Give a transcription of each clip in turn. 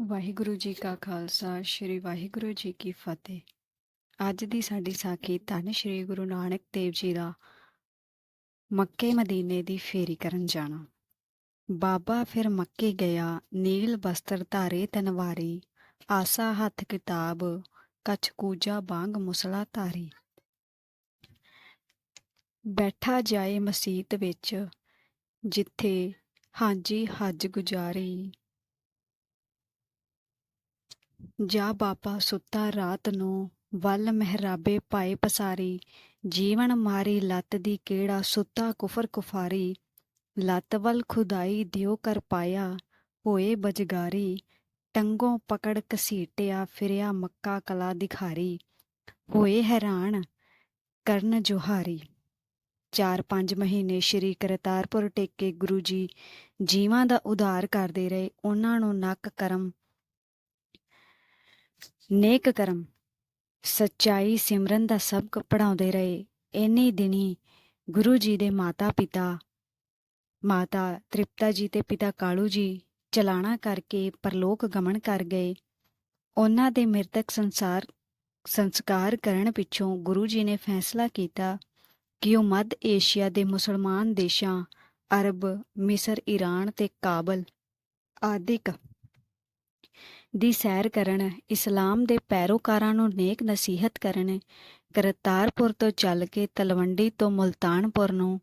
ਵਾਹਿਗੁਰੂ ਜੀ ਕਾ ਖਾਲਸਾ, ਸ੍ਰੀ ਵਾਹਿਗੁਰੂ ਜੀ ਕੀ ਫਤਿਹ। ਅੱਜ ਦੀ ਸਾਡੀ ਸਾਖੀ ਧੰਨ ਸ੍ਰੀ ਗੁਰੂ ਨਾਨਕ ਦੇਵ ਜੀ ਦਾ ਮੱਕੇ ਮਦੀਨੇ ਦੀ ਫੇਰੀ ਕਰਨ ਜਾਣਾ। ਬਾਬਾ ਫਿਰ ਮੱਕੇ ਗਿਆ, ਨੀਲ ਬਸਤਰ ਧਾਰੇ ਤਨਵਾਰੀ, ਆਸਾ ਹੱਥ ਕਿਤਾਬ, ਕਛ ਕੂਜਾ ਬਾੰਗ ਮੁਸਲਾ ਧਾਰੀ। ਬੈਠਾ ਜਾਏ ਮਸਜਿਦ ਵਿੱਚ, ਜਿੱਥੇ ਹਾਜੀ ਹੱਜ ਗੁਜ਼ਾਰੀ। ਜਾ ਬਾਬਾ ਸੁੱਤਾ ਰਾਤ ਨੂੰ ਵੱਲ ਮਹਿਰਾਬੇ ਪਾਏ ਪਸਾਰੀ, ਜੀਵਨ ਮਾਰੀ ਲੱਤ ਦੀ ਕਿਹੜਾ ਸੁੱਤਾ ਕੁਫਰ ਕੁਫਾਰੀ, ਲੱਤ ਵੱਲ ਖੁਦਾਈ ਦਿਓ ਕਰ ਪਾਇਆ ਹੋਏ ਬਜਗਾਰੀ, ਟੰਗੋਂ ਪਕੜ ਕਸੀਟਿਆ ਫਿਰਿਆ ਮੱਕਾ ਕਲਾ ਦਿਖਾਰੀ, ਹੋਏ ਹੈਰਾਨ ਕਰਨ ਜੋਹਾਰੀ। ਚਾਰ ਪੰਜ ਮਹੀਨੇ ਸ਼੍ਰੀ ਕਰਤਾਰਪੁਰ ਟੇਕੇ ਗੁਰੂ ਜੀ ਜੀਵਾਂ ਦਾ ਉਧਾਰ ਕਰਦੇ ਰਹੇ, ਉਹਨਾਂ ਨੂੰ ਨੱਕ ਕਰਮ ਨੇਕ ਕਰਮ, ਸੱਚਾਈ ਸਿਮਰਨ ਦਾ ਸਬਕ ਪੜਾਉਂਦੇ ਰਹੇ। ਇੰਨੇ ਦਿਨੀ ਗੁਰੂ ਜੀ ਦੇ ਮਾਤਾ ਪਿਤਾ ਮਾਤਾ ਤ੍ਰਿਪਤਾ ਜੀ ਤੇ ਪਿਤਾ ਕਾਲੂ ਜੀ ਚਲਾਣਾ ਕਰਕੇ ਪਰਲੋਕ ਗਮਨ ਕਰ ਗਏ। ਉਹਨਾਂ ਦੇ ਮ੍ਰਿਤਕ ਸੰਸਾਰ, ਸੰਸਕਾਰ ਕਰਨ ਪਿੱਛੋਂ ਗੁਰੂ ਜੀ ਨੇ ਫੈਸਲਾ ਕੀਤਾ ਕਿ ਉਹ ਮੱਧ ਏਸ਼ੀਆ ਦੇ ਮੁਸਲਮਾਨ ਦੇਸ਼ਾਂ, ਅਰਬ, ਮਿਸਰ ਈਰਾਨ ਤੇ ਕਾਬਲ ਆਦਿਕ ਦੀ ਸੈਰ ਕਰਨ, ਇਸਲਾਮ ਦੇ ਪੈਰੋਕਾਰਾਂ ਨੂੰ ਨੇਕ ਨਸੀਹਤ ਕਰਨ, ਕਰਤਾਰਪੁਰ ਤੋਂ ਚੱਲ ਕੇ ਤਲਵੰਡੀ ਤੋਂ ਮੁਲਤਾਨਪੁਰ ਨੂੰ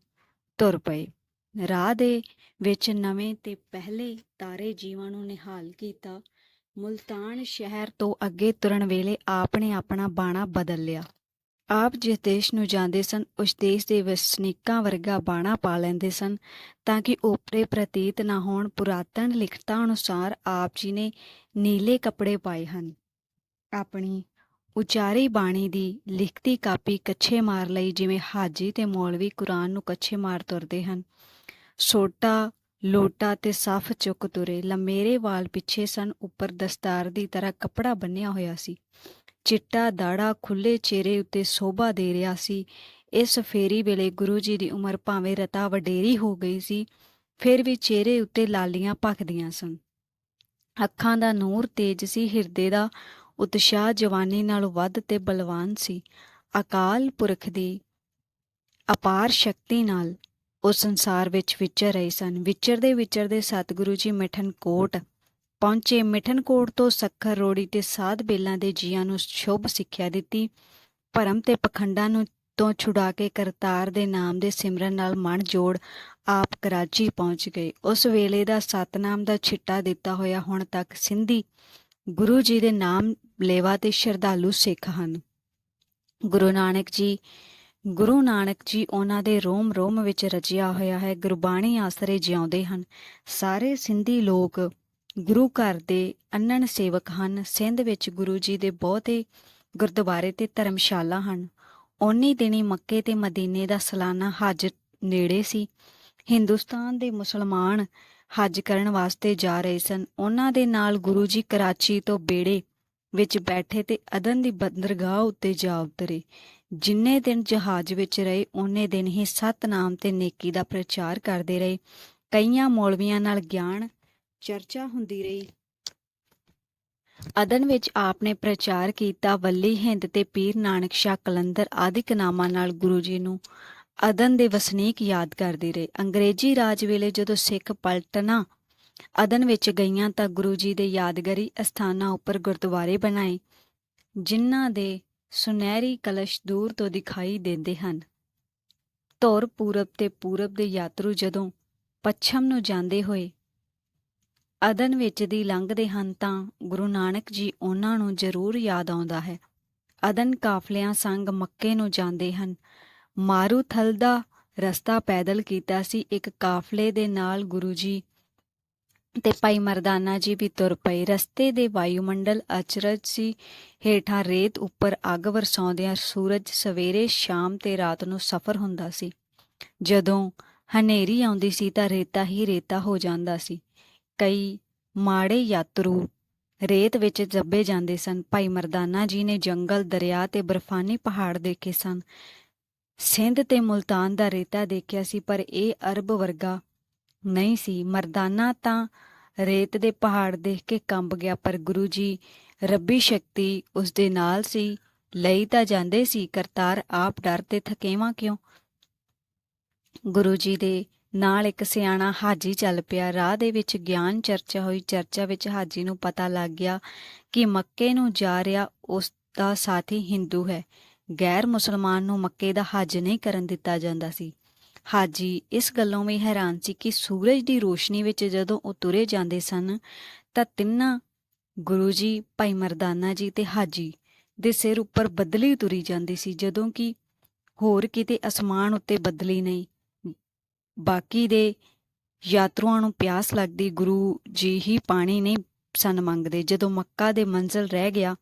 ਤੁਰ ਪਏ। ਰਾਹ ਦੇ ਵਿੱਚ ਨਵੇਂ ਤੇ ਪਹਿਲੇ ਤਾਰੇ ਜੀਵਾਂ ਨੂੰ ਨਿਹਾਲ ਕੀਤਾ। ਮੁਲਤਾਨ ਸ਼ਹਿਰ ਤੋਂ ਅੱਗੇ ਤੁਰਨ ਵੇਲੇ ਆਪ ਨੇ ਆਪਣਾ ਬਾਣਾ ਬਦਲ ਲਿਆ। ਆਪ ਜਿਸ ਦੇਸ਼ ਨੂੰ ਜਾਂਦੇ ਸਨ, ਉਸ ਦੇਸ਼ ਦੇ ਵਸਨੀਕਾਂ ਵਰਗਾ ਬਾਣਾ ਪਾ ਲੈਂਦੇ ਸਨ, ਤਾਂ ਕਿ ਓਪਰੇ ਪ੍ਰਤੀਤ ਨਾ ਹੋਣ ਪੁਰਾਤਨ ਲਿਖਤਾਂ ਅਨੁਸਾਰ ਆਪ ਜੀ ਨੇ ਨੀਲੇ ਕੱਪੜੇ ਪਾਏ ਹਨ। ਆਪਣੀ ਉਚਾਰੀ ਬਾਣੀ ਦੀ ਲਿਖਤੀ ਕਾਪੀ ਕੱਛੇ ਮਾਰ ਲਈ, ਜਿਵੇਂ ਹਾਜੀ ਤੇ ਮੌਲਵੀ ਕੁਰਾਨ ਨੂੰ ਕੱਛੇ ਮਾਰ ਤੁਰਦੇ ਹਨ। ਸੋਟਾ, ਲੋਟਾ ਤੇ ਸਫ ਚੁੱਕ ਤੁਰੇ, ਲੰਮੇਰੇ ਵਾਲ ਪਿੱਛੇ ਸਨ, ਉੱਪਰ ਦਸਤਾਰ ਦੀ ਤਰ੍ਹਾਂ ਕੱਪੜਾ ਬੰਨਿਆ ਹੋਇਆ ਸੀ। ਚਿੱਟਾ ਦਾੜਾ ਖੁੱਲੇ ਚਿਹਰੇ ਉੱਤੇ ਸੋਭਾ ਦੇ ਰਿਹਾ ਸੀ। ਇਸ ਫੇਰੀ ਵੇਲੇ ਗੁਰੂ ਜੀ ਦੀ ਉਮਰ ਭਾਵੇਂ ਰਤਾ ਵਡੇਰੀ ਹੋ ਗਈ ਸੀ, ਫਿਰ ਵੀ ਚਿਹਰੇ ਉੱਤੇ ਲਾਲੀਆਂ ਭਖਦੀਆਂ ਸਨ। ਅੱਖਾਂ ਦਾ ਨੂਰ ਤੇਜ ਸੀ, ਹਿਰਦੇ ਦਾ ਉਤਸ਼ਾਹ ਜਵਾਨੀ ਨਾਲੋਂ ਵੱਧ ਤੇ ਬਲਵਾਨ ਸੀ। ਅਕਾਲ ਪੁਰਖ ਦੀ ਅਪਾਰ ਸ਼ਕਤੀ ਨਾਲ ਉਹ ਸੰਸਾਰ ਵਿੱਚ ਵਿਚਰ ਰਹੇ ਸਨ। ਵਿਚਰਦੇ ਵਿਚਰਦੇ ਸਤਿਗੁਰੂ ਜੀ ਮਿਠਨਕੋਟ ਪਹੁੰਚੇ। ਮਿਠਨਕੋਟ ਤੋਂ ਸੱਖਰ ਰੋੜੀ ਤੇ ਸਾਧ ਬੇਲਾਂ ਦੇ ਜੀਆਂ ਨੂੰ ਸ਼ੁਭ ਸਿੱਖਿਆ ਦਿੱਤੀ। ਭਰਮ ਤੇ ਪਖੰਡਾਂ ਨੂੰ ਤੋਂ ਛੁਡਾ ਕੇ ਕਰਤਾਰ ਦੇ ਨਾਮ ਦੇ ਸਿਮਰਨ ਨਾਲ ਮਨ ਜੋੜ ਆਪ ਕਰਾਚੀ ਪਹੁੰਚ ਗਏ ਉਸ ਵੇਲੇ ਦਾ ਸਤਨਾਮ ਦਾ ਛਿੱਟਾ ਦਿੱਤਾ ਹੋਇਆ ਹੁਣ ਤੱਕ ਸਿੰਧੀ ਗੁਰੂ ਜੀ ਦੇ ਨਾਮ ਲੇਵਾ ਤੇ ਸ਼ਰਧਾਲੂ ਸਿੱਖ ਹਨ। ਗੁਰੂ ਨਾਨਕ ਜੀ, ਗੁਰੂ ਨਾਨਕ ਜੀ ਉਹਨਾਂ ਦੇ ਰੋਮ ਰੋਮ ਵਿੱਚ ਰਚਿਆ ਹੋਇਆ ਹੈ, ਗੁਰਬਾਣੀ ਆਸਰੇ ਜਿਉਂਦੇ ਹਨ। ਸਾਰੇ ਸਿੰਧੀ ਲੋਕ ਗੁਰੂ ਘਰ ਦੇ ਅੰਨਣ ਸੇਵਕ ਹਨ। ਸਿੰਧ ਵਿੱਚ ਗੁਰੂ ਜੀ ਦੇ ਬਹੁਤੇ ਗੁਰਦੁਆਰੇ ਤੇ ਧਰਮਸ਼ਾਲਾ ਹਨ। ਉਨੀ ਦਿਨੀ ਮੱਕੇ ਤੇ ਮਦੀਨੇ ਦਾ ਸਾਲਾਨਾ ਹੱਜ ਨੇੜੇ ਸੀ। ਹਿੰਦੁਸਤਾਨ ਦੇ ਮੁਸਲਮਾਨ ਹੱਜ ਕਰਨ ਵਾਸਤੇ ਜਾ ਰਹੇ ਸਨ। ਉਹਨਾਂ ਦੇ ਨਾਲ ਗੁਰੂ ਜੀ ਕਰਾਚੀ ਤੋਂ ਬੇੜੇ ਵਿੱਚ ਬੈਠੇ ਤੇ ਅਦਨ ਦੀ ਬੰਦਰਗਾਹ ਉੱਤੇ ਜਾ ਉਤਰੇ। ਜਿੰਨੇ ਦਿਨ ਜਹਾਜ਼ ਵਿੱਚ ਰਹੇ ਉਹਨੇ ਦਿਨ ਹੀ ਸਤਨਾਮ ਤੇ ਨੇਕੀ ਦਾ ਪ੍ਰਚਾਰ ਕਰਦੇ ਰਹੇ। ਕਈਆਂ ਮੌਲਵੀਆਂ ਨਾਲ ਗਿਆਨ, ਚਰਚਾ ਹੁੰਦੀ ਰਹੀ। ਅਦਨ ਵਿੱਚ ਆਪ ਨੇ ਪ੍ਰਚਾਰ ਕੀਤਾ, ਵੱਲੀ ਹਿੰਦ ਤੇ ਪੀਰ ਨਾਨਕ ਸ਼ਾਹ ਕਲੰਦਰ ਆਦਿਕ ਨਾਮਾਂ ਨਾਲ ਗੁਰੂ ਜੀ ਨੂੰ ਅਦਨ ਦੇ ਵਸਨੀਕ ਯਾਦ ਕਰਦੇ ਰਹੇ। ਅੰਗਰੇਜ਼ੀ ਰਾਜ ਵੇਲੇ ਜਦੋਂ ਸਿੱਖ ਪਲਟਣਾ ਅਦਨ ਵਿੱਚ ਗਈਆਂ ਤਾਂ ਗੁਰੂ ਜੀ ਦੇ ਯਾਦਗਾਰੀ ਅਸਥਾਨਾਂ ਉੱਪਰ ਗੁਰਦੁਆਰੇ ਬਣਾਏ, ਜਿਨ੍ਹਾਂ ਦੇ ਸੁਨਹਿਰੀ ਕਲਸ਼ ਦੂਰ ਤੋਂ ਦਿਖਾਈ ਦਿੰਦੇ ਹਨ। ਧੌਰ ਪੂਰਬ ਤੇ ਪੂਰਬ ਦੇ ਯਾਤਰੂ ਜਦੋਂ ਪੱਛਮ ਨੂੰ ਜਾਂਦੇ ਹੋਏ ਅਦਨ ਵਿੱਚ ਦੀ ਲੰਘਦੇ ਹਨ ਤਾਂ ਗੁਰੂ ਨਾਨਕ ਜੀ ਉਹਨਾਂ ਨੂੰ ਜ਼ਰੂਰ ਯਾਦ ਆਉਂਦਾ ਹੈ। ਅਦਨ ਕਾਫਲਿਆਂ ਸੰਗ ਮੱਕੇ ਨੂੰ ਜਾਂਦੇ ਹਨ। ਮਾਰੂਥਲ ਦਾ ਰਸਤਾ ਪੈਦਲ ਕੀਤਾ ਸੀ। ਇੱਕ ਕਾਫਲੇ ਦੇ ਨਾਲ ਗੁਰੂ ਜੀ ਤੇ ਭਾਈ ਮਰਦਾਨਾ ਜੀ ਵੀ ਤੁਰ ਪਏ। ਰਸਤੇ ਦੇ ਵਾਯੂਮੰਡਲ ਅਚਰਜ ਸੀ। ਹੇਠਾਂ ਰੇਤ ਉੱਪਰ ਅੱਗ ਵਰਸਾਉਂਦਿਆਂ ਸੂਰਜ ਸਵੇਰੇ ਸ਼ਾਮ ਤੇ ਰਾਤ ਨੂੰ ਸਫ਼ਰ ਹੁੰਦਾ ਸੀ। ਜਦੋਂ ਹਨੇਰੀ ਆਉਂਦੀ ਸੀ ਤਾਂ ਰੇਤਾ ਹੀ ਰੇਤਾ ਹੋ ਜਾਂਦਾ ਸੀ। ਕਈ ਮਾੜੇ ਯਾਤਰੂ ਰੇਤ ਵਿੱਚ ਦੱਬੇ ਜਾਂਦੇ ਸਨ। ਭਾਈ ਮਰਦਾਨਾ ਜੀ ਨੇ ਜੰਗਲ, ਦਰਿਆ ਤੇ ਬਰਫਾਨੀ ਪਹਾੜ ਦੇਖੇ ਸਨ। ਸਿੰਧ ਤੇ ਮੁਲਤਾਨ ਦਾ ਰੇਤਾ ਦੇਖਿਆ ਸੀ, ਪਰ ਇਹ ਅਰਬ ਵਰਗਾ ਨਹੀਂ ਸੀ। ਮਰਦਾਨਾ ਤਾਂ ਰੇਤ ਦੇ ਪਹਾੜ ਦੇਖ ਕੇ ਕੰਬ ਗਿਆ, ਪਰ ਗੁਰੂ ਜੀ ਰੱਬੀ ਸ਼ਕਤੀ ਉਸ ਦੇ ਨਾਲ ਸੀ, ਲਈ ਤਾਂ ਜਾਂਦੇ ਸੀ। ਕਰਤਾਰ ਆਪ ਡਰ ਤੇ ਥਕੇਵਾਂ ਕਿਉਂ? ਗੁਰੂ ਜੀ ਦੇ ਨਾਲ ਇੱਕ ਸਿਆਣਾ ਹਾਜੀ ਚੱਲ ਪਿਆ। ਰਾਹ ਦੇ ਵਿੱਚ ਗਿਆਨ ਚਰਚਾ ਹੋਈ। ਚਰਚਾ ਵਿੱਚ ਹਾਜੀ ਨੂੰ ਪਤਾ ਲੱਗ ਗਿਆ ਕਿ ਮੱਕੇ ਨੂੰ ਜਾ ਰਿਹਾ ਉਸ ਦਾ ਸਾਥੀ ਹਿੰਦੂ ਹੈ। ਗੈਰ ਮੁਸਲਮਾਨ ਨੂੰ ਮੱਕੇ ਦਾ ਹੱਜ ਨਹੀਂ ਕਰਨ ਦਿੱਤਾ ਜਾਂਦਾ ਸੀ। ਹਾਜੀ ਇਸ ਗੱਲੋਂ ਵੀ ਹੈਰਾਨ ਸੀ ਕਿ ਸੂਰਜ ਦੀ ਰੋਸ਼ਨੀ ਵਿੱਚ ਜਦੋਂ ਉਹ ਤੁਰੇ ਜਾਂਦੇ ਸਨ, ਤਾਂ ਤਿੰਨਾਂ ਗੁਰੂ ਜੀ, ਭਾਈ ਮਰਦਾਨਾ ਜੀ ਤੇ ਹਾਜੀ ਦੇ ਸਿਰ ਉੱਪਰ ਬੱਦਲੀ ਤੁਰੀ ਜਾਂਦੀ ਸੀ, ਜਦੋਂ ਕਿ ਹੋਰ ਕਿਤੇ ਅਸਮਾਨ ਉੱਤੇ ਬੱਦਲੀ ਨਹੀਂ। ਬਾਕੀ ਦੇ ਯਾਤਰੂਆਂ ਨੂੰ ਪਿਆਸ ਲੱਗਦੀ ਗੁਰੂ ਜੀ ਹੀ ਪਾਣੀ ਨਹੀਂ ਸਨ ਮੰਗਦੇ। ਜਦੋਂ ਮੱਕਾ ਦੇ ਮੰਜ਼ਲ ਰਹਿ ਗਿਆ,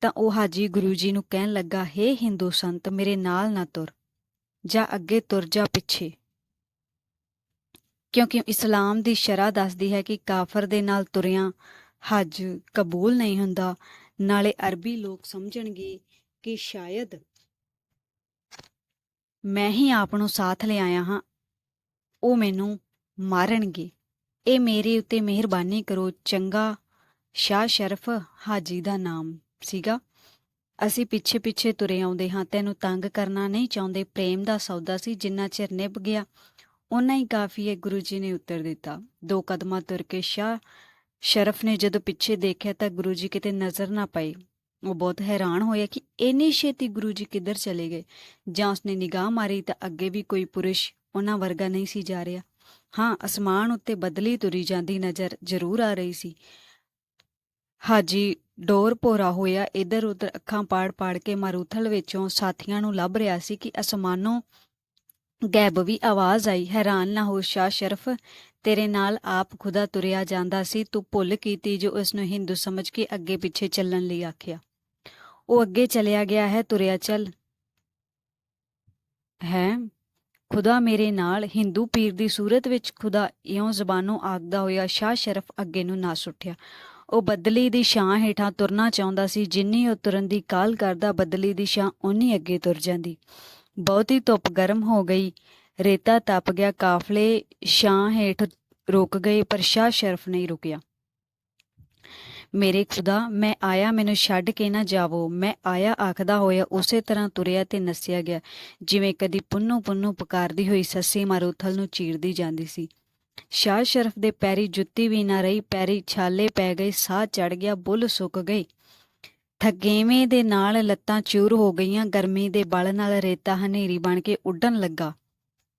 ਤਾਂ ਉਹ ਹਾਜੀ ਗੁਰੂ ਜੀ ਨੂੰ ਕਹਿਣ ਲੱਗਾ, ਹੇ ਹਿੰਦੂ ਸੰਤ, ਮੇਰੇ ਨਾਲ ਨਾ ਤੁਰ, ਜਾਂ ਅੱਗੇ ਤੁਰ ਜਾ ਪਿੱਛੇ। ਕਿਉਂਕਿ ਇਸਲਾਮ ਦੀ ਸ਼ਰ੍ਹਾ ਦੱਸਦੀ ਹੈ ਕਿ ਕਾਫਰ ਦੇ ਨਾਲ ਤੁਰਿਆਂ ਹੱਜ ਕਬੂਲ ਨਹੀਂ ਹੁੰਦਾ। ਨਾਲੇ ਅਰਬੀ ਲੋਕ ਸਮਝਣਗੇ ਕਿ ਸ਼ਾਇਦ ਮੈਂ ਹੀ ਆਪ ਨੂੰ ਸਾਥ ਲਿਆਇਆ ਹਾਂ। ਉਹ ਮੈਨੂੰ ਮਾਰਨਗੇ। ਇਹ ਮੇਰੇ ਉੱਤੇ ਮਿਹਰਬਾਨੀ ਕਰੋ, ਚੰਗਾ ਸ਼ਾਹ ਸ਼ਰਫ ਹਾਜੀ ਦਾ ਨਾਮ ਸੀਗਾ। ਅਸੀਂ ਪਿੱਛੇ ਪਿੱਛੇ ਤੁਰੇ ਆਉਂਦੇ ਹਾਂ। ਤੈਨੂੰ ਤੰਗ ਕਰਨਾ ਨਹੀਂ ਚਾਹੁੰਦੇ। ਪ੍ਰੇਮ ਦਾ ਸੌਦਾ ਸੀ, ਜਿੰਨਾ ਚਿਰ ਨਿਭ ਗਿਆ ਉਨਾ ਹੀ ਕਾਫੀ ਹੈ, ਗੁਰੂ ਜੀ ਨੇ ਉੱਤਰ ਦਿੱਤਾ। ਦੋ ਕਦਮਾਂ ਤੁਰ ਕੇ ਸ਼ਾਹ ਸ਼ਰਫ ਨੇ ਜਦੋਂ ਪਿੱਛੇ ਦੇਖਿਆ ਤਾਂ ਗੁਰੂ ਜੀ ਕਿਤੇ ਨਜ਼ਰ ਨਾ ਪਏ। ਉਹ ਬਹੁਤ ਹੈਰਾਨ ਹੋਇਆ ਕਿ ਇੰਨੀ ਛੇਤੀ ਗੁਰੂ ਜੀ ਕਿੱਧਰ ਚਲੇ ਗਏ। ਜਾਂ ਉਸਨੇ ਨਿਗਾਹ ਮਾਰੀ ਤਾਂ ਅੱਗੇ ਵੀ ਕੋਈ ਪੁਰਸ਼ ਉਹਨਾਂ ਵਰਗਾ ਨਹੀਂ ਸੀ ਜਾ ਰਿਹਾ। ਹਾਂ, ਅਸਮਾਨ ਉੱਤੇ ਬਦਲੀ ਤੁਰੀ ਜਾਂਦੀ ਨਜ਼ਰ ਜ਼ਰੂਰ ਆ ਰਹੀ ਸੀ। ਹਾਜੀ, ਡੋਰ ਭੋਰਾ ਹੋਇਆ, ਇਧਰ ਉਧਰ ਅੱਖਾਂ ਪਾੜ ਪਾੜ ਕੇ ਮਾਰੂਥਲ ਵਿੱਚੋਂ ਸਾਥੀਆਂ ਨੂੰ ਲੱਭ ਰਿਹਾ ਸੀ ਕਿ ਅਸਮਾਨੋਂ ਗੈਬ ਆਵਾਜ਼ ਆਈ, ਹੈਰਾਨ ਨਾ ਹੋ, ਸ਼ਾਹ ਸ਼ਰਫ, ਤੇਰੇ ਨਾਲ ਆਪ ਖੁਦਾ ਤੁਰਿਆ ਜਾਂਦਾ ਸੀ, ਤੂੰ ਭੁੱਲ ਕੀਤੀ ਜੋ ਉਸ ਨੂੰ ਹਿੰਦੂ ਸਮਝ ਕੇ ਅੱਗੇ ਪਿੱਛੇ ਚੱਲਣ ਲਈ ਆਖਿਆ। ਉਹ ਅੱਗੇ ਚਲਿਆ ਗਿਆ ਹੈ, ਤੁਰਿਆ ਚੱਲ। ਹੈ? ਖੁਦਾ ਮੇਰੇ ਨਾਲ, ਹਿੰਦੂ ਪੀਰ ਦੀ ਸੂਰਤ ਵਿੱਚ ਖੁਦਾ ਇਉਂ ਜ਼ਬਾਨੋਂ ਆਖਦਾ ਹੋਇਆ ਸ਼ਾਹ ਸ਼ਰਫ ਅੱਗੇ ਨੂੰ ਨਾ ਸੁੱਟਿਆ ਉਹ ਬਦਲੀ ਦੀ ਛਾਂ ਹੇਠਾਂ ਤੁਰਨਾ ਚਾਹੁੰਦਾ ਸੀ, ਜਿੰਨੀ ਉਹ ਤੁਰਨ ਦੀ ਕਾਲ ਕਰਦਾ, ਬਦਲੀ ਦੀ ਛਾਂ ਉਨੀ ਅੱਗੇ ਤੁਰ ਜਾਂਦੀ। ਬਹੁਤੀ ਧੁੱਪ ਗਰਮ ਹੋ ਗਈ, ਰੇਤਾ ਤਪ ਗਿਆ, ਕਾਫਲੇ ਛਾਂ ਹੇਠ ਰੁਕ ਗਏ, ਪਰ ਸ਼ਾਹ ਸ਼ਰਫ ਨਹੀਂ ਰੁਕਿਆ। ਮੇਰੇ ਖੁਦਾ, ਮੈਂ ਆਇਆ, ਮੈਨੂੰ ਛੱਡ ਕੇ ਨਾ ਜਾਵੋ। ਮੈਂ ਆਇਆ ਆਖਦਾ ਹੋਇਆ, ਉਸੇ ਤਰ੍ਹਾਂ ਤੁਰਿਆ ਤੇ ਨੱਸਿਆ ਗਿਆ, ਜਿਵੇਂ ਕਦੀ ਪੁੰਨੂ ਪੁੰਨੂ ਪੁਕਾਰਦੀ ਹੋਈ ਸੱਸੀ ਮਾਰੂਥਲ ਨੂੰ ਚੀਰਦੀ ਜਾਂਦੀ ਸੀ। ਸ਼ਾਹ ਸ਼ਰਫ ਦੇ ਪੈਰੀ ਜੁੱਤੀ ਵੀ ਨਾ ਰਹੀ, ਪੈਰੀ ਛਾਲੇ ਪੈ ਗਏ, ਸਾਹ ਚੜ ਗਿਆ, ਬੁੱਲ ਸੁੱਕ ਗਈ। ਥਗੇਵੇਂ ਦੇ ਨਾਲ ਲੱਤਾਂ ਚੂਰ ਹੋ ਗਈਆਂ, ਗਰਮੀ ਦੇ ਬਲ ਨਾਲ ਰੇਤਾ ਹਨੇਰੀ ਬਣ ਕੇ ਉੱਡਣ ਲੱਗਾ।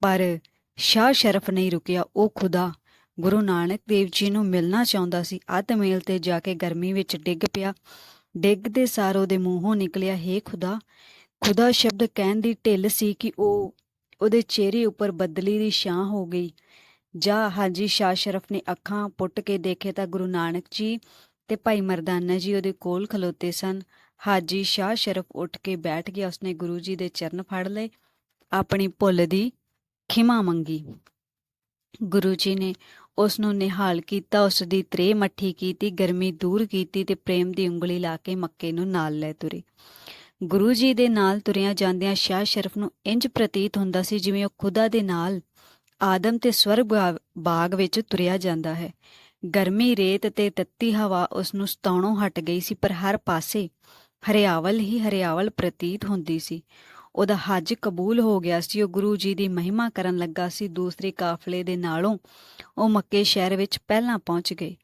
ਪਰ ਸ਼ਾਹ ਸ਼ਰਫ ਨਹੀਂ ਰੁਕਿਆ, ਉਹ ਖੁਦਾ ਗੁਰੂ ਨਾਨਕ ਦੇਵ ਜੀ ਨੂੰ ਮਿਲਣਾ ਚਾਹੁੰਦਾ ਸੀ। ਅੱਧ ਮੇਲ ਤੇ ਜਾ ਕੇ ਗਰਮੀ ਵਿੱਚ ਡਿੱਗ ਪਿਆ। ਡਿੱਗਦੇ ਸਾਰ ਉਹਦੇ ਮੂੰਹੋਂ ਨਿਕਲਿਆ, ਹੇ ਖੁਦਾ। ਖੁਦਾ ਸ਼ਬਦ ਕਹਿਣ ਦੀ ਢਿੱਲ ਸੀ ਕਿ ਉਹ ਉਹਦੇ ਚਿਹਰੇ ਉੱਪਰ ਬਦਲੀ ਦੀ ਛਾਂ ਹੋ ਗਈ। ਜਾ, ਹਾਜੀ, ਸ਼ਾਹ ਸ਼ਰਫ ਨੇ ਅੱਖਾਂ ਪੁੱਟ ਕੇ ਦੇਖੇ ਤਾਂ ਗੁਰੂ ਨਾਨਕ ਜੀ ਤੇ ਭਾਈ ਮਰਦਾਨਾ ਜੀ ਉਹਦੇ ਕੋਲ ਖਲੋਤੇ ਸਨ। ਹਾਜੀ, ਸ਼ਾਹ ਸ਼ਰਫ ਉੱਠ ਕੇ ਬੈਠ ਗਿਆ। ਉਸਨੇ ਗੁਰੂ ਜੀ ਦੇ ਚਰਨ ਫੜ ਲਏ। ਆਪਣੀ ਭੁੱਲ ਦੀ ਖਿਮਾ ਮੰਗੀ। ਗੁਰੂ ਜੀ ਨੇ ਉਸ ਨੂੰ ਨਿਹਾਲ ਕੀਤਾ ਉਸ ਦੀ ਤ੍ਰੇ ਮੱਠੀ ਕੀਤੀ, ਗਰਮੀ ਦੂਰ ਕੀਤੀ ਤੇ ਪ੍ਰੇਮ ਦੀ ਉਂਗਲੀ ਲਾ ਕੇ ਮੱਕੇ ਨੂੰ ਨਾਲ ਲੈ ਤੁਰੇ। ਗੁਰੂ ਜੀ ਦੇ ਨਾਲ ਤੁਰਿਆਂ ਜਾਂਦਿਆਂ ਸ਼ਾਹ ਸ਼ਰਫ ਨੂੰ ਇੰਜ ਪ੍ਰਤੀਤ ਹੁੰਦਾ ਸੀ ਜਿਵੇਂ ਉਹ ਖੁਦਾ ਦੇ ਨਾਲ ਆਦਮ ਤੇ ਸਵਰਗ ਬਾਗ ਵਿੱਚ ਤੁਰਿਆ ਜਾਂਦਾ ਹੈ। ਗਰਮੀ, ਰੇਤ ਤੇ ਤੱਤੀ ਹਵਾ ਉਸ ਨੂੰ ਸਤਾਉਣੋਂ ਹਟ ਗਈ ਸੀ, ਪਰ ਹਰ ਪਾਸੇ ਹਰਿਆਵਲ ਹੀ ਹਰਿਆਵਲ ਪ੍ਰਤੀਤ ਹੁੰਦੀ ਸੀ। ਉਹਦਾ ਹੱਜ ਕਬੂਲ ਹੋ ਗਿਆ ਸੀ। ਉਹ ਗੁਰੂ ਜੀ ਦੀ ਮਹਿਮਾ ਕਰਨ ਲੱਗਾ ਸੀ। ਦੂਸਰੇ ਕਾਫਲੇ ਦੇ ਨਾਲੋਂ ਉਹ ਮੱਕੇ ਸ਼ਹਿਰ ਵਿੱਚ ਪਹਿਲਾਂ ਪਹੁੰਚ ਗਏ।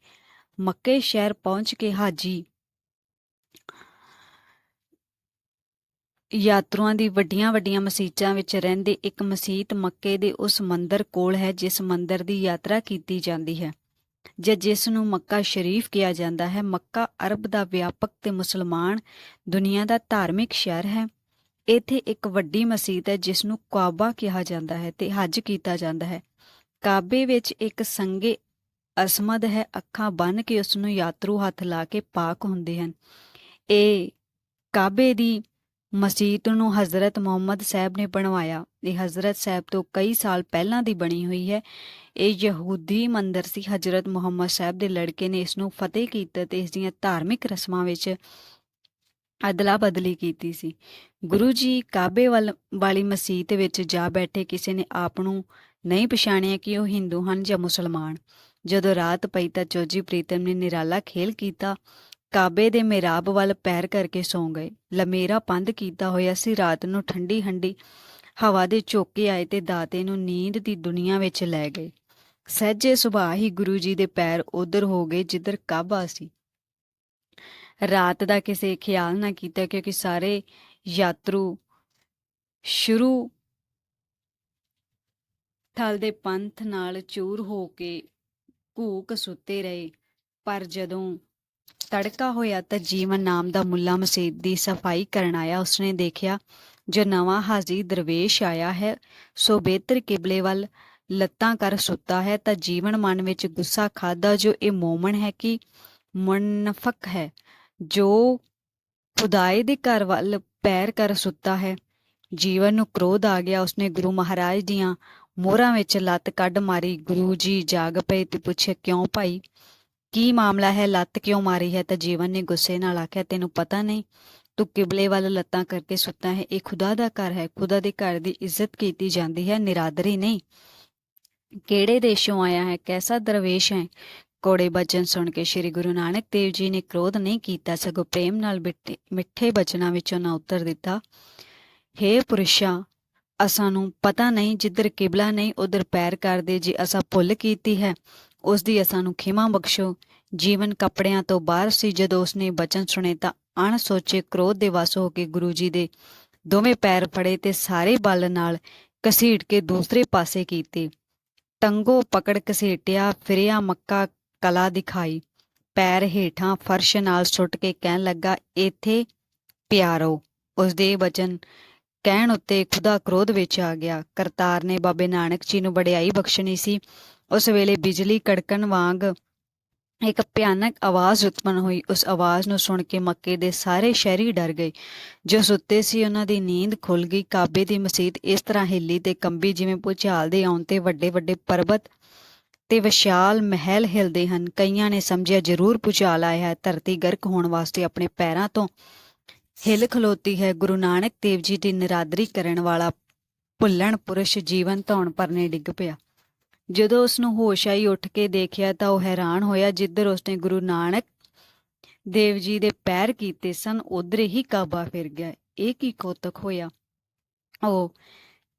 ਮੱਕੇ ਸ਼ਹਿਰ ਪਹੁੰਚ ਕੇ ਹਾਜੀ। ਯਾਤਰੂਆਂ ਦੀ ਵੱਡੀਆਂ ਵੱਡੀਆਂ ਮਸੀਤਾਂ ਵਿੱਚ ਰਹਿੰਦੇ ਇੱਕ ਮਸੀਤ ਮੱਕੇ ਦੇ ਉਸ ਮੰਦਰ ਕੋਲ ਹੈ, ਜਿਸ ਮੰਦਰ ਦੀ ਯਾਤਰਾ ਕੀਤੀ ਜਾਂਦੀ ਹੈ, ਜਾਂ ਜਿਸ ਨੂੰ ਮੱਕਾ ਸ਼ਰੀਫ ਕਿਹਾ ਜਾਂਦਾ ਹੈ। ਮੱਕਾ ਅਰਬ ਦਾ ਵਿਆਪਕ ਤੇ ਮੁਸਲਮਾਨ ਦੁਨੀਆ ਦਾ ਧਾਰਮਿਕ ਸ਼ਹਿਰ ਹੈ। ਇੱਥੇ ਇੱਕ ਵੱਡੀ ਮਸਜਿਦ ਹੈ ਜਿਸ ਨੂੰ ਕਾਬਾ ਕਿਹਾ ਜਾਂਦਾ ਹੈ ਤੇ ਹੱਜ ਕੀਤਾ ਜਾਂਦਾ ਹੈ। ਕਾਬੇ ਵਿੱਚ ਇੱਕ ਸੰਗੇ ਅਸਮਦ ਹੈ, ਅੱਖਾਂ ਬੰਨ ਕੇ ਉਸ ਨੂੰ ਯਾਤਰੂ ਹੱਥ ਲਾ ਕੇ ਪਾਕ ਹੁੰਦੇ ਹਨ। ਇਹ ਕਾਬੇ ਦੀ ਮਸਜਿਦ ਨੂੰ ਹਜ਼ਰਤ ਮੁਹੰਮਦ ਸਾਹਿਬ ਨੇ ਬਣਵਾਇਆ। ਇਹ ਹਜ਼ਰਤ ਸਾਹਿਬ ਤੋਂ ਕਈ ਸਾਲ ਪਹਿਲਾਂ ਦੀ ਬਣੀ ਹੋਈ ਹੈ। ਇਹ ਯਹੂਦੀ ਮੰਦਰ ਸੀ। ਹਜ਼ਰਤ ਮੁਹੰਮਦ ਸਾਹਿਬ ਦੇ ਲੜਕੇ ਨੇ ਇਸ ਨੂੰ ਫਤਿਹ ਕੀਤਾ ਤੇ ਇਸ ਦੀਆਂ ਧਾਰਮਿਕ ਰਸਮਾਂ ਵਿੱਚ ਅਦਲਾ ਬਦਲੀ ਕੀਤੀ ਸੀ। ਗੁਰੂ ਜੀ ਕਾਬੇ ਵੱਲ, ਵਾਲੀ ਮਸਜਿਦ ਵਿੱਚ ਜਾ ਬੈਠੇ ਕਿਸੇ ਨੇ ਆਪ ਨੂੰ ਨਹੀਂ ਪਛਾਣਿਆ ਕਿ ਉਹ ਹਿੰਦੂ ਹਨ ਜਾਂ ਮੁਸਲਮਾਨ। ਜਦੋਂ ਰਾਤ ਪਈ ਤਾਂ ਚੌਜੀ ਪ੍ਰੀਤਮ ਨੇ ਨਿਰਾਲਾ ਖੇਲ ਕੀਤਾ। ਕਾਬੇ ਦੇ ਮਿਹਰਾਬ ਵੱਲ ਪੈਰ ਕਰਕੇ ਸੌਂ ਗਏ। ਲਮੇਰਾ ਪੰਧ ਕੀਤਾ ਹੋਇਆ ਸੀ। ਰਾਤ ਨੂੰ ਠੰਡੀ ਹੰਡੀ ਹਵਾ ਦੇ ਝੋਕੇ ਆਏ ਤੇ ਦਾਤੇ ਨੂੰ ਨੀਂਦ ਦੀ ਦੁਨੀਆ ਵਿੱਚ ਲੈ ਗਏ। ਸਹਿਜੇ ਸੁਭਾਅ ਹੀ ਗੁਰੂ ਜੀ ਦੇ ਪੈਰ ਉਧਰ ਹੋ ਗਏ ਜਿੱਧਰ ਕਾਬਾ ਸੀ। ਰਾਤ ਦਾ ਕਿਸੇ ਖਿਆਲ ਨਾ ਕੀਤਾ ਕਿਉਂਕਿ ਸਾਰੇ ਯਾਤਰੂ ਸ਼ੁਰੂ ਥਲ ਦੇ ਪੰਥ ਨਾਲ ਚੂਰ ਹੋ ਕੇ ਘੂਕ ਸੁੱਤੇ ਰਹੇ। ਪਰ ਜਦੋਂ ਤੜਕਾ ਹੋਇਆ ਤਾਂ ਜੀਵਨ ਨਾਮ ਦਾ ਮੁੱਲਾ ਮਸਜਿਦ ਦੀ ਸਫ਼ਾਈ ਕਰਨ ਆਇਆ। ਉਸਨੇ ਦੇਖਿਆ, ਜੋ ਨਵਾਂ ਹਾਜ਼ੀ ਦਰਵੇਸ਼ ਆਇਆ ਹੈ, ਸੋ ਬਿਹਤਰ ਕਿਬਲੇ ਵੱਲ ਲੱਤਾਂ ਕਰ ਸੁੱਤਾ ਹੈ ਤਾਂ ਜੀਵਨ ਮਨ ਵਿੱਚ ਗੁੱਸਾ ਖਾਦਾ ਜੋ ਇਹ ਮੋਮਨ ਹੈ ਕਿ ਮੁਨਫਕ ਹੈ। ਜੋ ਖੁਦਾਏ ਦੇ ਘਰ ਵੱਲ ਪੈਰ ਕਰ ਸੁੱਤਾ ਹੈ। ਜੀਵਨ ਨੂੰ ਕ੍ਰੋਧ ਆ ਗਿਆ। ਉਸਨੇ ਗੁਰੂ ਮਹਾਰਾਜ ਦੀਆਂ ਮੋਹਰਾਂ ਵਿੱਚ ਲੱਤ ਕੱਢ ਮਾਰੀ। ਗੁਰੂ ਜੀ ਜਾਗ ਪਏ ਤੇ ਪੁੱਛਿਆ, ਕਿਉਂ ਭਾਈ? ਕੀ ਮਾਮਲਾ ਹੈ? ਲੱਤ ਕਿਉਂ ਮਾਰੀ ਹੈ? ਤਾਂ ਜੀਵਨ ਨੇ ਗੁੱਸੇ ਨਾਲ ਆਖਿਆ, ਤੈਨੂੰ ਪਤਾ ਨਹੀਂ। ਤੂੰ ਕਿਬਲੇ ਵੱਲ ਲੱਤਾਂ ਕਰਕੇ ਸੁੱਤਾ ਹੈ। ਇਹ ਖੁਦਾ ਦਾ ਘਰ ਹੈ। ਖੁਦਾ ਦੇ ਘਰ ਦੀ ਇੱਜ਼ਤ ਕੀਤੀ ਜਾਂਦੀ ਹੈ। ਨਿਰਾਦਰੀ ਨਹੀਂ। ਕਿਹੜੇ ਦੇਸ਼ੋਂ ਆਇਆ ਹੈ? ਕੈਸਾ ਦਰਵੇਸ਼ ਹੈ? ਕੋੜੇ ਬਚਨ ਸੁਣ ਕੇ ਸ੍ਰੀ ਗੁਰੂ ਨਾਨਕ ਦੇਵ ਜੀ ਨੇ ਕ੍ਰੋਧ ਨਹੀਂ ਕੀਤਾ, ਸਗੋਂ ਪ੍ਰੇਮ ਨਾਲ ਮਿੱਠੇ ਬਚਨਾਂ ਵਿੱਚੋਂ ਨਾ ਉੱਤਰ ਦਿੱਤਾ। ਹੇ ਪੁਰਸ਼ਾ, ਅਸਾਂ ਨੂੰ ਪਤਾ ਨਹੀਂ ਜਿੱਧਰ ਕਿਬਲਾ ਨਹੀਂ, ਉਧਰ ਪੈਰ ਕਰਦੇ ਜੇ ਅਸਾਂ ਭੁੱਲ ਕੀਤੀ ਹੈ, ਉਸ ਦੀ ਅਸਾਂ ਨੂੰ ਖਿਮਾ ਬਖਸ਼ੋ। ਜੀਵਨ ਕੱਪੜਿਆਂ ਤੋਂ ਬਾਹਰ ਸੀ, ਜਦੋਂ ਉਸਨੇ ਬਚਨ ਸੁਣੇ ਤਾਂ ਅਣ ਸੋਚੇ ਕ੍ਰੋਧ ਦੇ ਵਸ ਹੋ ਕੇ ਗੁਰੂ ਜੀ ਦੇ ਦੋਵੇਂ ਪੈਰ ਫੜੇ ਤੇ ਸਾਰੇ ਬਲ ਨਾਲ ਘਸੀਟ ਕੇ ਦੂਸਰੇ ਪਾਸੇ ਕੀਤੇ। ਟੰਗੋ ਪਕੜ ਘਸੀਟਿਆ, ਫਿਰਿਆ ਮੱਕਾ ਕਲਾ ਦਿਖਾਈ। ਪੈਰ ਹੇਠਾਂ ਫਰਸ਼ ਨਾਲ ਸੁੱਟ ਕੇ ਕਹਿਣ ਲੱਗਾ, ਇੱਥੇ ਪਿਆਰੋ। ਉਸ ਦੇ ਬਚਨ ਕਹਿਣ ਉੱਤੇ ਖੁਦਾ ਕ੍ਰੋਧ ਵਿੱਚ ਆ ਗਿਆ। ਕਰਤਾਰ ਨੇ ਬਾਬੇ ਨਾਨਕ ਜੀ ਨੂੰ ਬੜਿਆਈ ਬਖਸ਼ਣੀ ਸੀ। ਉਸ ਵੇਲੇ ਬਿਜਲੀ ਕੜਕਣ ਵਾਂਗ ਇੱਕ ਭਿਆਨਕ ਆਵਾਜ਼ ਉਤਪਨ ਹੋਈ। ਉਸ ਆਵਾਜ਼ ਨੂੰ ਸੁਣ ਕੇ ਮੱਕੇ ਦੇ ਸਾਰੇ ਸ਼ਹਿਰੀ ਡਰ ਗਏ। ਜੋ ਸੁੱਤੇ ਸੀ, ਉਹਨਾਂ ਦੀ ਨੀਂਦ ਖੁੱਲ ਗਈ। ਕਾਬੇ ਦੀ ਮਸਜਿਦ ਇਸ ਤਰ੍ਹਾਂ ਹਿੱਲੀ ਤੇ ਕੰਬੀ ਜਿਵੇਂ ਭੁਚਾਲ ਦੇ ਆਉਣ ਤੇ ਵੱਡੇ ਵੱਡੇ ਪਰਬਤ ਤੇ ਵਿਸ਼ਾਲ ਮਹਿਲ ਹਿਲਦੇ ਹਨ। ਕਈਆਂ ਨੇ ਸਮਝਿਆ, ਜ਼ਰੂਰ ਭੁਚਾਲ ਆਇਆ ਹੈ ਧਰਤੀ ਗਰਕ ਹੋਣ ਵਾਸਤੇ ਆਪਣੇ ਪੈਰਾਂ ਤੋਂ ਹਿਲ ਖਲੋਤੀ ਹੈ। ਗੁਰੂ ਨਾਨਕ ਦੇਵ ਜੀ ਦੀ ਨਿਰਾਦਰੀ ਕਰਨ ਵਾਲਾ ਭੁੱਲਣ ਪੁਰਸ਼ ਜੀਵਨ ਧੌਣ ਪਰਨੇ ਡਿੱਗ ਪਿਆ। ਜਦੋਂ ਉਸ ਨੂੰ ਹੋਸ਼ ਆਈ, ਉੱਠ ਕੇ ਦੇਖਿਆ ਤਾਂ ਉਹ ਹੈਰਾਨ ਹੋਇਆ, ਜਿੱਧਰ ਉਸਨੇ ਗੁਰੂ ਨਾਨਕ ਦੇਵ ਜੀ ਦੇ ਪੈਰ ਕੀਤੇ ਸਨ, ਉਧਰ ਹੀ ਕਾਬਾ ਫਿਰ ਗਿਆ। ਇਹ ਕੀ ਕੋਤਕ ਹੋਇਆ? ਉਹ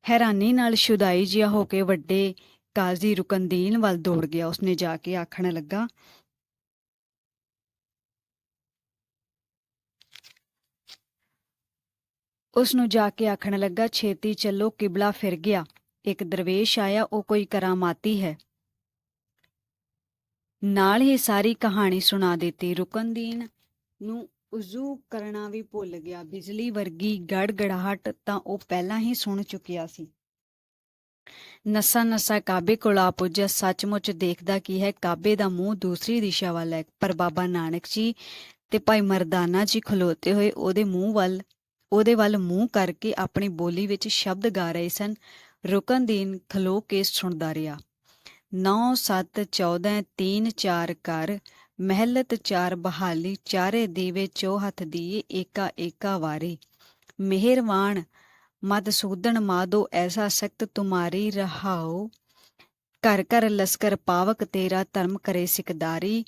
ਹੈਰਾਨੀ ਨਾਲ ਸ਼ੁਦਾਈ ਜਿਹਾ ਹੋ ਕੇ ਵੱਡੇ ਕਾਜ਼ੀ ਰੁਕਨਦੀਨ ਵੱਲ ਦੌੜ ਗਿਆ। ਉਸਨੇ ਜਾ ਕੇ ਆਖਣ ਲੱਗਾ ਉਸ ਨੂੰ ਜਾ ਕੇ ਆਖਣ ਲੱਗਾ, ਛੇਤੀ ਚੱਲੋ, ਕਿਬਲਾ ਫਿਰ ਗਿਆ। ਇੱਕ ਦਰਵੇਸ਼ ਆਇਆ, ਉਹ ਕੋਈ ਕਰਾਮਾਤੀ ਹੈ। ਨਾਲ ਹੀ ਸਾਰੀ ਕਹਾਣੀ ਸੁਣਾ ਦਿੱਤੀ। ਰੁਕਨਦੀਨ ਨੂੰ ਉਜ਼ੂ ਕਰਨਾ ਵੀ ਭੁੱਲ ਗਿਆ। ਬਿਜਲੀ ਵਰਗੀ ਗੜਗੜਾਹਟ ਤਾਂ ਉਹ ਪਹਿਲਾਂ ਹੀ ਸੁਣ ਚੁੱਕਿਆ ਸੀ। ਨਸਾਂ ਨਸਾਂ ਕਾਬੇ ਕੋਲ ਆ ਪੁੱਜਿਆ, ਸੱਚਮੁੱਚ ਦੇਖਦਾ ਕੀ ਹੈ, ਕਾਬੇ ਦਾ ਮੂੰਹ ਦੂਸਰੀ ਦਿਸ਼ਾ ਵੱਲ ਹੈ। ਪਰ ਬਾਬਾ ਨਾਨਕ ਜੀ ਤੇ ਭਾਈ ਮਰਦਾਨਾ ਜੀ ਖਲੋਤੇ ਹੋਏ, ਉਹਦੇ ਮੂੰਹ ਵੱਲ, ਉਹਦੇ ਵੱਲ ਮੂੰਹ ਕਰਕੇ ਆਪਣੀ ਬੋਲੀ ਵਿੱਚ ਸ਼ਬਦ ਗਾ ਰਹੇ ਸਨ ਰੁਕਨਦੀਨ ਖਲੋ ਕੇ ਸੁਣਦਾ ਰਿਹਾ। 9 7 14 3 4 ਕਰ ਮਹਿਲਤ ਚਾਰ ਬਹਾਲੀ, ਚਾਰੇ ਦੀਵੇ ਚੋ ਹੱਥ ਦੀਏ ਏਕਾ ਏਕਾ ਵਾਰੇ। ਮਿਹਰਵਾਨ ਮਦਸੂਦਨ ਮਾਦੋ ਐਸਾ ਸਖਤ ਤੁਮਾਰੀ ਰਹਾਓ ਘਰ ਕਰ ਲਸਕਰ ਪਾਵਕ ਤੇਰਾ ਧਰਮ ਕਰੇ ਸਿਕਦਾਰੀ।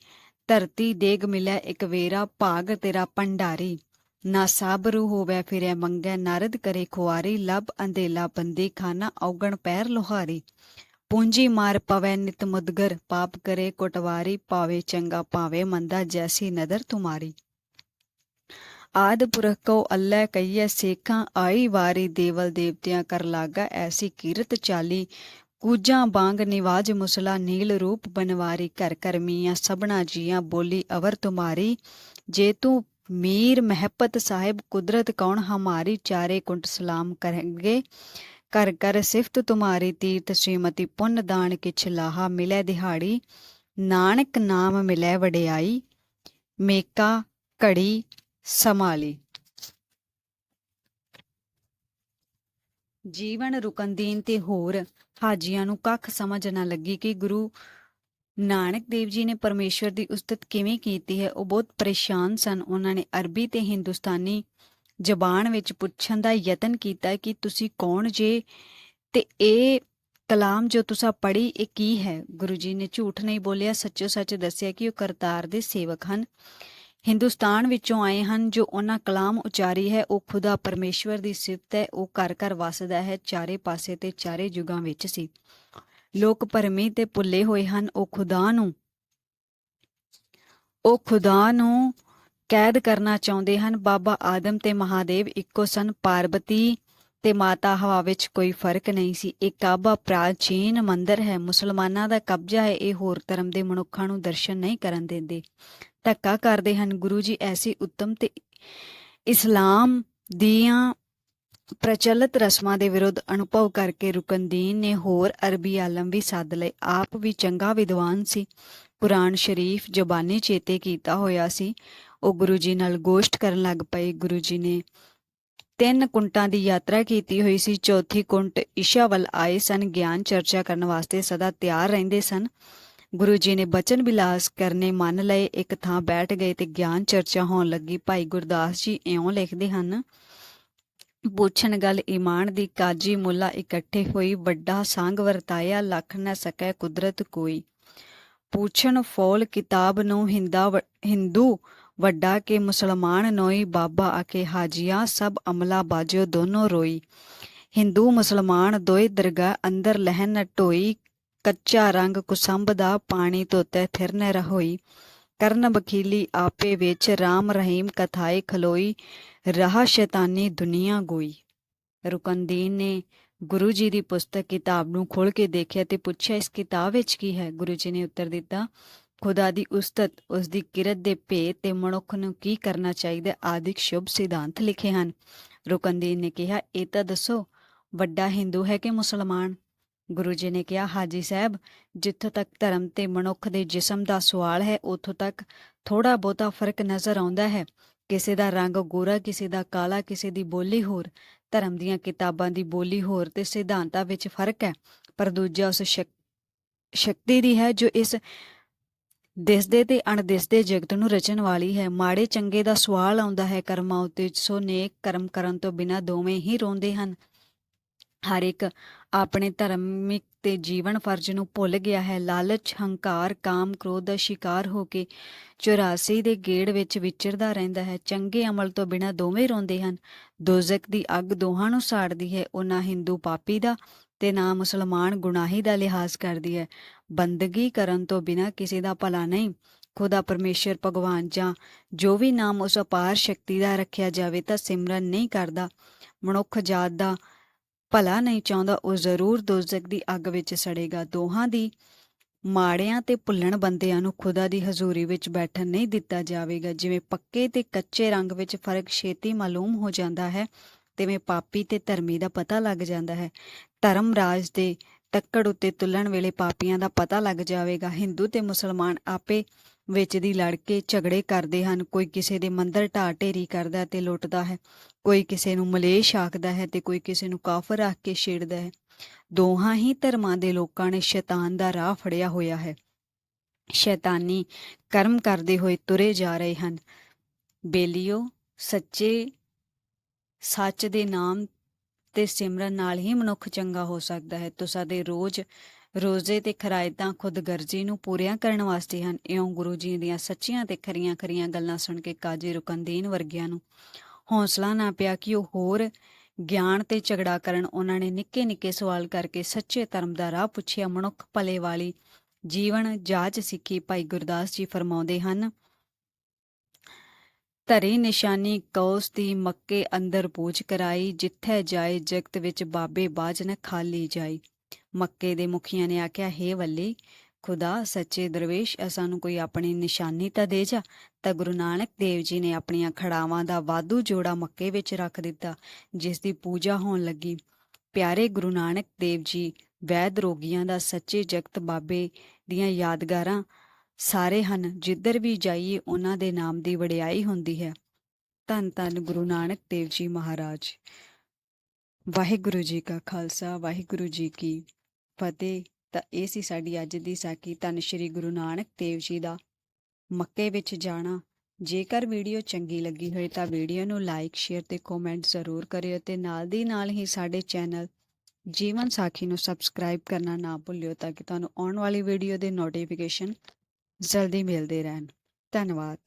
ਧਰਤੀ ਦੇਗ ਮਿਲਿਆ ਇੱਕ ਵੇਰਾ, ਭਾਗ ਤੇਰਾ ਭੰਡਾਰੀ ਨਾ ਸਾਬਰੂ ਹੋਵੇ ਫਿਰੈ ਮੰਗੈ, ਨਾਰਦ ਕਰੇ ਖੁਆਰੀ। ਲਬ ਅੰਧੇਲਾ ਬੰਦੀ ਖਾਨਾ ਔਗਣ ਪੈਰ ਲੋਹਾਰੀ। ਪੂੰਜੀ ਮਾਰ ਪਵੈ ਨਿਤ ਮੁਦਗਰ, ਪਾਪ ਕਰੇ ਕੋਟਵਾਰੀ। ਪਾਵੇ ਚੰਗਾ ਪਾਵੇ ਮੰਦਾ, ਜੈਸੀ ਨਦਰ ਤੁਮਾਰੀ। ਆਦ ਪੁਰਖ ਕੋ ਅੱਲਾ ਕਈਐ ਸੇਖਾਂ ਆਈ ਵਾਰੀ ਦੇਵਲ ਦੇਵਤਿਆਂ ਕਰ ਲਾਗਾ, ਐਸੀ ਕੀਰਤ ਚਾਲੀ। ਕੂਜਾਂ ਬਾਂਗ ਨਿਵਾਜ ਮੁਸਲਾ, ਨੀਲ ਰੂਪ ਬਨਵਾਰੀ। ਕਰ ਕਰ ਮੀਆਂ ਸਭਨਾ ਜੀਆਂ ਬੋਲੀ, ਅਵਰ ਤੁਮਾਰੀ। ਜੇ ਤੂੰ ਮੀਰ ਮਹਿਪਤ ਸਾਹਿਬ, ਕੁਦਰਤ ਕੌਣ ਹਮਾਰੀ? ਚਾਰੇ ਕੁੰਟ ਸਲਾਮ ਕरेंगे ਕਰ ਕਰ ਸਿਫਤ ਤੁਮਾਰੀ, ਤੀਰਥ ਸ਼੍ਰੀਮਤੀ ਪੁੰਨ ਦਾਨ ਕਿਛ ਲਾਹਾ ਮਿਲੇ ਦਿਹਾੜੀ। ਨਾਨਕ ਨਾਮ ਮਿਲੇ ਵਡਿਆਈ। ਮੇਕਾ ਘੜੀ ਸੰਭਾਲੀ ਜੀਵਨ ਰੁਕਨਦੀਨ ਤੇ ਹੋਰ ਹਾਜੀਆਂ ਨੂੰ ਕੱਖ ਸਮਝ ਨਾ ਲੱਗੀ ਕਿ ਗੁਰੂ ਨਾਨਕ ਦੇਵ ਜੀ ਨੇ ਪਰਮੇਸ਼ਵਰ ਦੀ ਉਸਤਤ ਕਿਵੇਂ ਕੀਤੀ ਹੈ, ਉਹ ਬਹੁਤ ਪਰੇਸ਼ਾਨ ਸਨ। ਉਹਨਾਂ ਨੇ ਅਰਬੀ ਤੇ ਹਿੰਦੁਸਤਾਨੀ ਜ਼ਬਾਨ ਵਿੱਚ ਪੁੱਛਣ ਦਾ ਯਤਨ ਕੀਤਾ ਕਿ ਤੁਸੀਂ ਕੌਣ ਜੇ ਤੇ ਇਹ ਕਲਾਮ ਜੋ ਤੁਸੀਂ ਪੜ੍ਹੀ, ਇਹ ਕੀ ਹੈ? ਗੁਰੂ ਜੀ ਨੇ ਝੂਠ ਨਹੀਂ ਬੋਲਿਆ ਸੱਚੋ ਸੱਚ ਦੱਸਿਆ ਕਿ ਉਹ ਕਰਤਾਰ ਦੇ ਸੇਵਕ ਹਨ। ਹਿੰਦੁਸਤਾਨ ਵਿੱਚੋਂ ਆਏ ਹਨ ਜੋ ਉਹਨਾਂ ਕਲਾਮ ਉਚਾਰੀ ਹੈ, ਉਹ ਖੁਦਾ ਪਰਮੇਸ਼ਵਰ ਦੀ ਸਿਫਤ ਹੈ, ਉਹ ਘਰ ਘਰ ਵਸਦਾ ਹੈ, ਚਾਰੇ ਪਾਸੇ ਤੇ ਚਾਰੇ ਯੁਗਾਂ ਵਿੱਚ ਸੀ। ਲੋਕ ਭਰਮੀ ਤੇ ਭੁੱਲੇ ਹੋਏ ਹਨ, ਉਹ ਖੁਦਾ ਨੂੰ, ਉਹ ਖੁਦਾ ਨੂੰ ਕੈਦ ਕਰਨਾ ਚਾਹੁੰਦੇ ਹਨ। ਬਾਬਾ ਆਦਮ ਤੇ ਮਹਾਦੇਵ ਇੱਕੋ ਸਨ, ਪਾਰਬਤੀ ਤੇ ਮਾਤਾ ਹਵਾ ਵਿੱਚ ਕੋਈ ਫ਼ਰਕ ਨਹੀਂ ਸੀ। ਇਹ ਕਾਬਾ ਪ੍ਰਾਚੀਨ ਮੰਦਰ ਹੈ, ਮੁਸਲਮਾਨਾਂ ਦਾ ਕਬਜ਼ਾ ਹੈ, ਇਹ ਹੋਰ ਧਰਮ ਦੇ ਮਨੁੱਖਾਂ ਨੂੰ ਦਰਸ਼ਨ ਨਹੀਂ ਕਰਨ ਦਿੰਦੇ। ਧੱਕਾ ਕਰਦੇ ਹਨ। ਗੁਰੂ ਜੀ ਐਸੀ ਉੱਤਮ ਤੇ ਇਸਲਾਮ ਦੀਆਂ ਪ੍ਰਚਲਿਤ ਰਸਮਾਂ ਦੇ ਵਿਰੁੱਧ ਅਨੁਭਵ ਕਰਕੇ ਰੁਕਨਦੀਨ ਨੇ ਹੋਰ ਅਰਬੀ ਆਲਮ ਵੀ ਸੱਦ ਲਏ। ਆਪ ਵੀ ਚੰਗਾ ਵਿਦਵਾਨ ਸੀ। ਕੁਰਾਨ ਸ਼ਰੀਫ ਜ਼ਬਾਨੀ ਚੇਤੇ ਕੀਤਾ ਹੋਇਆ ਸੀ। ਉਹ ਗੁਰੂ ਜੀ ਨਾਲ ਗੋਸ਼ਟ ਕਰਨ ਲੱਗ ਪਏ। ਗੁਰੂ ਜੀ ਨੇ ਤਿੰਨ ਕੁੰਟਾਂ ਦੀ ਯਾਤਰਾ ਕੀਤੀ ਹੋਈ ਸੀ। ਚੌਥੀ ਕੁੰਟ ਇਸ਼ਾ ਵੱਲ ਆਏ ਸਨ। ਗਿਆਨ ਚਰਚਾ ਕਰਨ ਵਾਸਤੇ ਸਦਾ ਤਿਆਰ ਰਹਿੰਦੇ ਸਨ। ਗੁਰੂ ਜੀ ਨੇ ਬਚਨ ਬਿਲਾਸ ਕਰਨੇ ਮੰਨ ਲਏ, ਇੱਕ ਥਾਂ ਬੈਠ ਗਏ ਤੇ ਗਿਆਨ ਚਰਚਾ ਹੋਣ ਲੱਗੀ। ਭਾਈ ਗੁਰਦਾਸ ਜੀ ਇਉਂ ਲਿਖਦੇ ਹਨ, ਪੁੱਛਣ ਗੱਲ ਈਮਾਨ ਦੀ ਕਾਜੀ ਮੁੱਲਾ ਇਕੱਠੇ ਹੋਈ, ਵੱਡਾ ਸੰਗ ਵਰਤਾਇਆ, ਲੱਖ ਨਾ ਸਕੈ ਕੁਦਰਤ ਕੋਈ। ਪੁੱਛਣ ਫੌਲ ਕਿਤਾਬ ਨੂੰ ਹਿੰਦਾ ਹਿੰਦੂ ਵੱਡਾ ਕੇ ਮੁਸਲਮਾਨ ਨੋਈ, ਬਾਬਾ ਆਕੇ ਹਾਜੀਆਂ, ਸਭ ਅਮਲਾ ਬਾਜੋ ਦੋਨੋਂ ਰੋਈ। ਹਿੰਦੂ ਮੁਸਲਮਾਨ ਦੋਏ ਦਰਗਾਹ ਅੰਦਰ ਲਹਿਨ ਟੋਈ ਕੱਚਾ ਰੰਗ ਕੁਸੰਭ ਦਾ ਪਾਣੀ ਧੋਤੇ ਥਿਰ ਰਹੋਈ। ਕਰਨ ਬਖੀਲੀ ਆਪੇ ਵਿੱਚ RAM ਰਹੀਮ ਕਥਾਏ ਖਲੋਈ, ਰਹਾ ਸ਼ੈਤਾਨੀ ਦੁਨੀਆ ਗੋਈ। ਰੁਕਨਦੀਨ ਨੇ ਗੁਰੂ ਜੀ ਦੀ ਪੁਸਤਕ ਕਿਤਾਬ ਨੂੰ ਖੋਲ ਕੇ ਦੇਖਿਆ ਤੇ ਪੁੱਛਿਆ, ਇਸ ਕਿਤਾਬ ਵਿੱਚ ਕੀ ਹੈ? ਗੁਰੂ ਜੀ ਨੇ ਉੱਤਰ ਦਿੱਤਾ, ਖੁਦਾ ਦੀ ਉਸਤਤ ਉਸ ਦੀ ਕਿਰਤ ਦੇ ਭੇਦ ਤੇ ਮਨੁੱਖ ਨੂੰ ਕੀ ਕਰਨਾ ਚਾਹੀਦਾ? ਆਦਿਕ ਸ਼ੁਭ ਸਿਧਾਂਤ ਲਿਖੇ ਹਨ। ਰੁਕਨਦੀਨ ਨੇ ਕਿਹਾ, ਇਹ ਤਾਂ ਦੱਸੋ, ਵੱਡਾ ਹਿੰਦੂ ਹੈ ਕਿ ਮੁਸਲਮਾਨ? ਗੁਰੂ ਜੀ ਨੇ ਕਿਹਾ, ਹਾਜੀ ਸਾਹਿਬ, ਜਿੱਥੋਂ ਤੱਕ ਧਰਮ ਤੇ ਮਨੁੱਖ ਦੇ ਜਿਸਮ ਦਾ ਸਵਾਲ ਹੈ, ਉੱਥੋਂ ਤੱਕ ਥੋੜਾ ਬਹੁਤਾ ਫ਼ਰਕ ਨਜ਼ਰ ਆਉਂਦਾ ਹੈ। ਕਿਸੇ ਦਾ ਰੰਗ ਗੋਰਾ, ਕਿਸੇ ਦਾ ਕਾਲਾ, ਕਿਸੇ ਦੀ ਬੋਲੀ ਹੋਰ। ਧਰਮ ਦੀਆਂ ਕਿਤਾਬਾਂ ਦੀ ਬੋਲੀ ਹੋਰ ਤੇ ਸਿਧਾਂਤਾਂ ਵਿੱਚ ਫ਼ਰਕ ਹੈ। ਪਰ ਦੂਜਾ ਉਸ ਸ਼ਕ- ਸ਼ਕਤੀ ਦੀ ਹੈ ਜੋ ਇਸ ਦਿਸਦੇ ਤੇ ਅਣਦਿਸਦੇ ਜਗਤ ਨੂੰ ਰਚਣ ਵਾਲੀ ਹੈ। ਮਾੜੇ ਚੰਗੇ ਦਾ ਸਵਾਲ ਆਉਂਦਾ ਹੈ, ਕਰਮਾਂ ਉੱਤੇ ਸੋ ਨੇਕ ਕਰਮ ਕਰਨ ਤੋਂ ਬਿਨਾਂ ਦੋਵੇਂ ਹੀ ਰੋਂਦੇ ਹਨ। ਹਰ ਇੱਕ ਆਪਣੇ ਧਰਮਿਕ ਤੇ ਜੀਵਨ ਫਰਜ਼ ਨੂੰ ਭੁੱਲ ਗਿਆ ਹੈ। ਲਾਲਚ, ਹੰਕਾਰ, ਕਾਮ, ਕ੍ਰੋਧ ਦਾ ਸ਼ਿਕਾਰ ਹੋ ਕੇ 84 ਦੇ ਗੇੜ ਵਿੱਚ ਵਿਚਰਦਾ ਰਹਿੰਦਾ ਹੈ। ਚੰਗੇ ਅਮਲ ਤੋਂ ਬਿਨਾਂ ਦੋਵੇਂ ਰੋਂਦੇ ਹਨ। ਦੋਜ਼ਖ ਦੀ ਅੱਗ ਦੋਹਾਂ ਨੂੰ ਸਾੜਦੀ ਹੈ। ਉਹ ਨਾ ਹਿੰਦੂ ਪਾਪੀ ਦਾ ਤੇ ਨਾ ਮੁਸਲਮਾਨ ਗੁਨਾਹੀ ਦਾ ਲਿਹਾਜ਼ ਕਰਦੀ ਹੈ। ਬੰਦਗੀ ਕਰਨ ਤੋਂ ਬਿਨਾਂ ਕਿਸੇ ਦਾ ਭਲਾ ਨਹੀਂ। ਖੁਦਾ ਪਰਮੇਸ਼ਰ, ਭਗਵਾਨ ਜਾਂ ਜੋ ਵੀ ਨਾਮ ਉਸ ਅਪਾਰ ਸ਼ਕਤੀ ਦਾ ਰੱਖਿਆ ਜਾਵੇ ਤਾਂ ਸਿਮਰਨ ਨਹੀਂ ਕਰਦਾ। ਮਨੁੱਖ ਜਾਤ ਦਾ ਭਲਾ ਨਹੀਂ ਚਾਹੁੰਦਾ, ਉਹ ਜ਼ਰੂਰ ਦੋਜ਼ਖ ਦੀ ਅੱਗ ਵਿੱਚ ਸੜੇਗਾ। ਦੋਹਾਂ ਦੀ ਮਾੜਿਆਂ ਤੇ ਭੁੱਲਣ ਬੰਦਿਆਂ ਨੂੰ ਖੁਦਾ ਦੀ ਹਜ਼ੂਰੀ ਵਿੱਚ ਬੈਠਣ ਨਹੀਂ ਦਿੱਤਾ ਜਾਵੇਗਾ। ਜਿਵੇਂ ਪੱਕੇ ਤੇ ਕੱਚੇ ਰੰਗ ਵਿੱਚ ਫ਼ਰਕ ਛੇਤੀ ਮਾਲੂਮ ਹੋ ਜਾਂਦਾ ਹੈ, ਤਿਵੇਂ ਪਾਪੀ ਤੇ ਧਰਮੀ ਦਾ ਪਤਾ ਲੱਗ ਜਾਂਦਾ ਹੈ। ਧਰਮ ਰਾਜ ਦੇ ਤੱਕੜ ਉੱਤੇ ਤੁਲਣ ਵੇਲੇ ਪਾਪੀਆਂ ਦਾ ਪਤਾ ਲੱਗ ਜਾਵੇਗਾ। ਹਿੰਦੂ ਤੇ ਮੁਸਲਮਾਨ ਆਪੇ ਵਿੱਚ ਦੀ ਲੜ ਕੇ ਝਗੜੇ ਕਰਦੇ ਹਨ। ਕੋਈ ਕਿਸੇ ਦੇ ਮੰਦਰ ਢਾਹ ਢੇਰੀ ਕਰਦਾ ਤੇ ਲੁੱਟਦਾ ਹੈ। ਕੋਈ ਕਿਸੇ ਨੂੰ ਮਲੇਸ਼ ਆਖਦਾ ਹੈ ਤੇ ਕੋਈ ਕਿਸੇ ਨੂੰ ਕਾਫਰ ਆਖ ਕੇ ਛੇੜਦਾ ਹੈ। ਦੋਹਾਂ ਹੀ ਧਰਮਾਂ ਦੇ ਲੋਕਾਂ ਨੇ ਸ਼ੈਤਾਨ ਦਾ ਰਾਹ ਫੜਿਆ ਹੋਇਆ ਹੈ। ਸ਼ੈਤਾਨੀ ਕਰਮ ਕਰਦੇ ਹੋਏ ਤੁਰੇ ਜਾ ਰਹੇ ਹਨ। ਬੇਲੀਓ, ਸੱਚੇ ਸੱਚ ਦੇ ਨਾਮ ਤੇ ਸਿਮਰਨ ਨਾਲ ਹੀ ਮਨੁੱਖ ਚੰਗਾ ਹੋ ਸਕਦਾ ਹੈ। ਤੁਸਾਂ ਦੇ ਰੋਜ਼ ਰੋਜ਼ੇ ਤੇ ਖਰਾਇਤਾਂ ਖੁਦਗਰਜੀ ਨੂੰ ਪੂਰੀਆਂ ਕਰਨ ਵਾਸਤੇ ਹਨ। ਇਉਂ ਗੁਰੂ ਜੀ ਦੀਆਂ ਸੱਚੀਆਂ ਤੇ ਖਰੀਆਂ ਖਰੀਆਂ ਗੱਲਾਂ ਸੁਣ ਕੇ ਕਾਜੀ ਰੁਕਨਦੀਨ ਵਰਗਿਆਂ ਨੂੰ ਹੌਸਲਾ ਨਾ ਪਿਆ ਕਿ ਉਹ ਹੋਰ ਗਿਆਨ ਤੇ ਝਗੜਾ ਕਰਨ ਉਹਨਾਂ ਨੇ ਨਿੱਕੇ ਨਿੱਕੇ ਸਵਾਲ ਕਰਕੇ ਸੱਚੇ ਧਰਮ ਦਾ ਰਾਹ ਪੁੱਛਿਆ। ਮਨੁੱਖ ਭਲੇ ਵਾਲੀ ਜੀਵਨ ਜਾਚ ਸਿੱਖੀ ਭਾਈ ਗੁਰਦਾਸ ਜੀ ਫਰਮਾਉਂਦੇ ਹਨ, ਧਰੀ ਨਿਸ਼ਾਨੀ ਕੌਸ ਦੀ ਮੱਕੇ ਅੰਦਰ ਪੂਜ ਕਰਾਈ, ਜਿੱਥੇ ਜਾਏ ਜਗਤ ਵਿੱਚ ਬਾਬੇ ਬਾਜ ਨ ਖਾਲੀ ਜਾਈ। ਮੱਕੇ ਦੇ ਮੁਖੀਆਂ ਨੇ ਆਖਿਆ, ਹੇ ਵੱਲੀ, ਖੁਦਾ, ਸੱਚੇ ਦਰਵੇਸ਼ ਅਸਾਂ ਕੋਈ ਆਪਣੀ ਨਿਸ਼ਾਨੀ ਤਾਂ ਦੇ ਜਾ? ਤਾਂ ਗੁਰੂ ਨਾਨਕ ਦੇਵ ਜੀ ਨੇ ਆਪਣੀਆਂ ਖੜਾਵਾਂ ਦਾ ਵਾਧੂ ਜੋੜਾ ਮੱਕੇ ਵਿੱਚ ਰੱਖ ਦਿੱਤਾ, ਜਿਸ ਦੀ ਪੂਜਾ ਹੋਣ ਲੱਗੀ। ਪਿਆਰੇ ਗੁਰੂ ਨਾਨਕ ਦੇਵ ਜੀ, ਵੈਦ ਰੋਗੀਆਂ ਦਾ ਸੱਚੇ ਜਗਤ ਬਾਬੇ ਦੀਆਂ ਯਾਦਗਾਰਾਂ ਸਾਰੇ ਹਨ, ਜਿੱਧਰ ਵੀ ਜਾਈਏ ਉਹਨਾਂ ਦੇ ਨਾਮ ਦੀ ਵਡਿਆਈ ਹੁੰਦੀ ਹੈ। ਧੰਨ ਧੰਨ ਗੁਰੂ ਨਾਨਕ ਦੇਵ ਜੀ ਮਹਾਰਾਜ। ਵਾਹਿਗੁਰੂ ਜੀ ਕਾ ਖਾਲਸਾ, ਵਾਹਿਗੁਰੂ ਜੀ ਕੀ ਫਤਿਹ ਤਾਂ ਇਹ ਸੀ ਸਾਡੀ ਅੱਜ ਦੀ ਸਾਖੀ। ਧੰਨ ਸ਼੍ਰੀ ਗੁਰੂ ਨਾਨਕ ਦੇਵ ਜੀ ਦਾ। ਮੱਕੇ ਵਿੱਚ ਜਾਣਾ। ਜੇਕਰ ਵੀਡੀਓ ਚੰਗੀ ਲੱਗੀ ਹੋਏ ਤਾਂ ਵੀਡੀਓ ਨੂੰ ਲਾਈਕ, ਸ਼ੇਅਰ ਤੇ ਕਮੈਂਟ ਜ਼ਰੂਰ ਕਰਿਓ ਤੇ ਨਾਲ ਦੀ ਨਾਲ ਹੀ ਸਾਡੇ ਚੈਨਲ ਜੀਵਨ ਸਾਖੀ ਨੂੰ ਸਬਸਕ੍ਰਾਈਬ ਕਰਨਾ ਨਾ ਭੁੱਲਿਓ ਤਾਂ ਕਿ ਤੁਹਾਨੂੰ ਆਉਣ ਵਾਲੀ ਵੀਡੀਓ ਦੇ ਨੋਟੀਫਿਕੇਸ਼ਨ ਜਲਦੀ ਮਿਲਦੇ ਰਹਿਣ। ਧੰਨਵਾਦ।